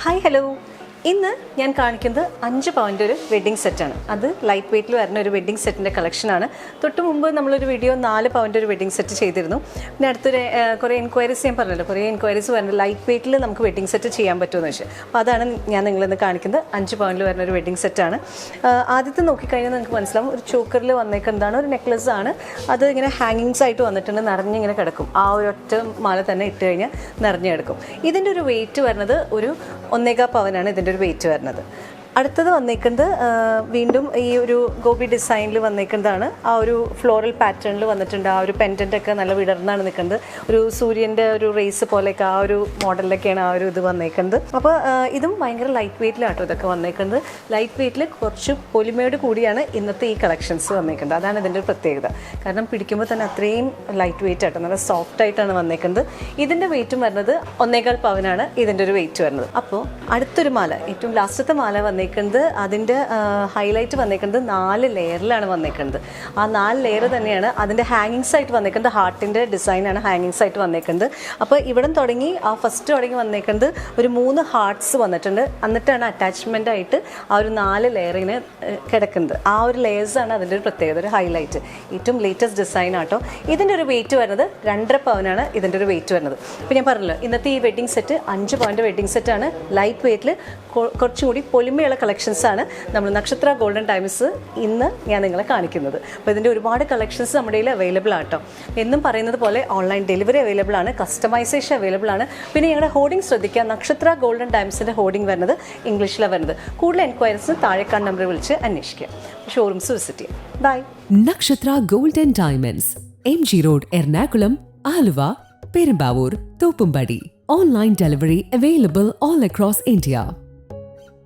Hi hello ഇന്ന് ഞാൻ കാണിക്കുന്നത് അഞ്ച് പവന്റെ ഒരു വെഡ്ഡിംഗ് സെറ്റാണ് അത് ലൈറ്റ് വെയ്റ്റിൽ വരുന്ന ഒരു വെഡ്ഡിംഗ് സെറ്റിന്റെ കളക്ഷനാണ് തൊട്ട് മുമ്പ് നമ്മളൊരു വീഡിയോ നാല് പവന്റെ ഒരു വെഡ്ഡിംഗ് സെറ്റ് ചെയ്തിരുന്നു. പിന്നെ അടുത്തൊരു കുറേ എൻക്വയറീസ് ഞാൻ പറഞ്ഞല്ലോ. കുറേ എൻക്വയറീസ് വരുന്നത് ലൈറ്റ് വെയ്റ്റിൽ നമുക്ക് വെഡ്ഡിംഗ് സെറ്റ് ചെയ്യാൻ പറ്റുമെന്ന് വെച്ചാൽ അപ്പോൾ അതാണ് ഞാൻ നിങ്ങളിന്ന് കാണിക്കുന്നത് അഞ്ച് പവനിൽ വരുന്ന ഒരു വെഡ്ഡിംഗ് സെറ്റാണ് ആദ്യത്തെ നോക്കിക്കഴിഞ്ഞാൽ നിങ്ങൾക്ക് മനസ്സിലാവും. ഒരു ചോക്കറിൽ വന്നേക്കുന്നതാണ് ഒരു നെക്ലസ് ആണ്. അത് ഇങ്ങനെ ഹാങ്ങിങ്സ് ആയിട്ട് വന്നിട്ടുണ്ട്. നിറഞ്ഞിങ്ങനെ കിടക്കും. ആ ഒരു ഒറ്റ മാല തന്നെ ഇട്ട് കഴിഞ്ഞാൽ നിറഞ്ഞു കിടക്കും. ഇതിന്റെ ഒരു വെയിറ്റ് വരുന്നത് ഒരു ഒന്നേകാ പവനാണ് ഇതിന്റെ ഒരു വെയിറ്റ് വരുന്നത്. അടുത്തത് വന്നേക്കുന്നത് വീണ്ടും ഈ ഒരു ഗോപി ഡിസൈനിൽ വന്നേക്കുന്നതാണ്. ആ ഒരു ഫ്ലോറൽ പാറ്റേണിൽ വന്നിട്ടുണ്ട്. ആ ഒരു പെൻഡന്റ് ഒക്കെ നല്ല വിടർന്നാണ് നിൽക്കുന്നത്. ഒരു സൂര്യന്റെ ഒരു റേസ് പോലെയൊക്കെ ആ ഒരു മോഡലിലൊക്കെയാണ് ആ ഒരു ഇത് വന്നേക്കുന്നത്. അപ്പോൾ ഇതും ഭയങ്കര ലൈറ്റ് വെയ്റ്റിലാട്ടോ ഇതൊക്കെ വന്നേക്കുന്നത്. ലൈറ്റ് വെയ്റ്റിൽ കുറച്ച് പൊലിമയോട് കൂടിയാണ് ഇന്നത്തെ ഈ കളക്ഷൻസ് വന്നേക്കുന്നത്. അതാണ് ഇതിന്റെ ഒരു പ്രത്യേകത. കാരണം പിടിക്കുമ്പോൾ തന്നെ അത്രയും ലൈറ്റ് വെയിറ്റ് ആട്ടോ നല്ല സോഫ്റ്റ് ആയിട്ടാണ് വന്നേക്കുന്നത്. ഇതിന്റെ വെയിറ്റും വരുന്നത് ഒന്നേകാൽ പവനാണ് ഇതിന്റെ ഒരു വെയിറ്റ് വരുന്നത്. അപ്പോൾ അടുത്തൊരു മാല ഏറ്റവും ലാസ്റ്റത്തെ മാല വന്നേക്കുന്നത് അതിന്റെ ഹൈലൈറ്റ് വന്നേക്കുന്നത് നാല് ലെയറിലാണ് വന്നേക്കുന്നത് ആ നാല് ലെയർ തന്നെയാണ് അതിന്റെ ഹാങ്ങിങ്സ് ആയിട്ട് വന്നേക്കുന്നത് ഹാർട്ടിന്റെ ഡിസൈനാണ് ഹാങ്ങിങ്സ് ആയിട്ട് വന്നേക്കുന്നത് അപ്പോൾ ഇവിടെ തുടങ്ങി ആ ഫസ്റ്റ് തുടങ്ങി വന്നേക്കുന്നത് ഒരു മൂന്ന് ഹാർട്ട്സ് വന്നിട്ടുണ്ട്. എന്നിട്ടാണ് അറ്റാച്ച്മെന്റ് ആയിട്ട് ആ ഒരു നാല് ലെയറിന് കിടക്കുന്നത്. ആ ഒരു ലെയേഴ്സാണ് അതിന്റെ ഒരു പ്രത്യേകത ഒരു ഹൈലൈറ്റ് ഏറ്റവും ലേറ്റസ്റ്റ് ഡിസൈൻ ആട്ടോ. ഇതിന്റെ ഒരു വെയിറ്റ് വരുന്നത് രണ്ടര പവനാണ് ഇതിന്റെ ഒരു വെയിറ്റ് വരുന്നത്. ഇപ്പോൾ ഞാൻ പറഞ്ഞല്ലോ ഇന്നത്തെ ഈ വെഡ്ഡിംഗ് സെറ്റ് അഞ്ച് പവന്റെ വെഡ്ഡിംഗ് സെറ്റാണ് ലൈറ്റ് വെയിറ്റിൽ കുറച്ചും കൂടി പൊലിമയുള്ള കളക്ഷൻസ് കളക്ഷൻസാണ് നമ്മൾ നക്ഷത്ര ഗോൾഡൻ ടൈംസ് ഇന്ന് ഞാൻ നിങ്ങളെ കാണിക്കുന്നത്. അപ്പോൾ ഇതിന്റെ ഒരുപാട് കളക്ഷൻസ് നമ്മുടെ കയ്യിൽ അവൈലബിൾ ആട്ടോ എന്നും പറയുന്നത് പോലെ ഓൺലൈൻ ഡെലിവറി അവൈലബിൾ ആണ് കസ്റ്റമൈസേഷൻ അവൈലബിൾ ആണ്. പിന്നെ ഞങ്ങളുടെ ഹോർഡിംഗ് ശ്രദ്ധിക്കുക നക്ഷത്ര ഗോൾഡൻ ടൈംസിന്റെ ഹോർഡിംഗ് വരുന്നത് ഇംഗ്ലീഷിലാണ് വരുന്നത്. കൂടുതൽ എൻക്വയറീസ് താഴേക്കാൻ നമ്പർ വിളിച്ച് അന്വേഷിക്കുക. ഷോറൂംസ് വിസിറ്റ് ചെയ്യാം by Nakshatra golden diamonds M G Road Ernakulam Aluva Perumbavoor Thoppumpady. Online delivery available all across India.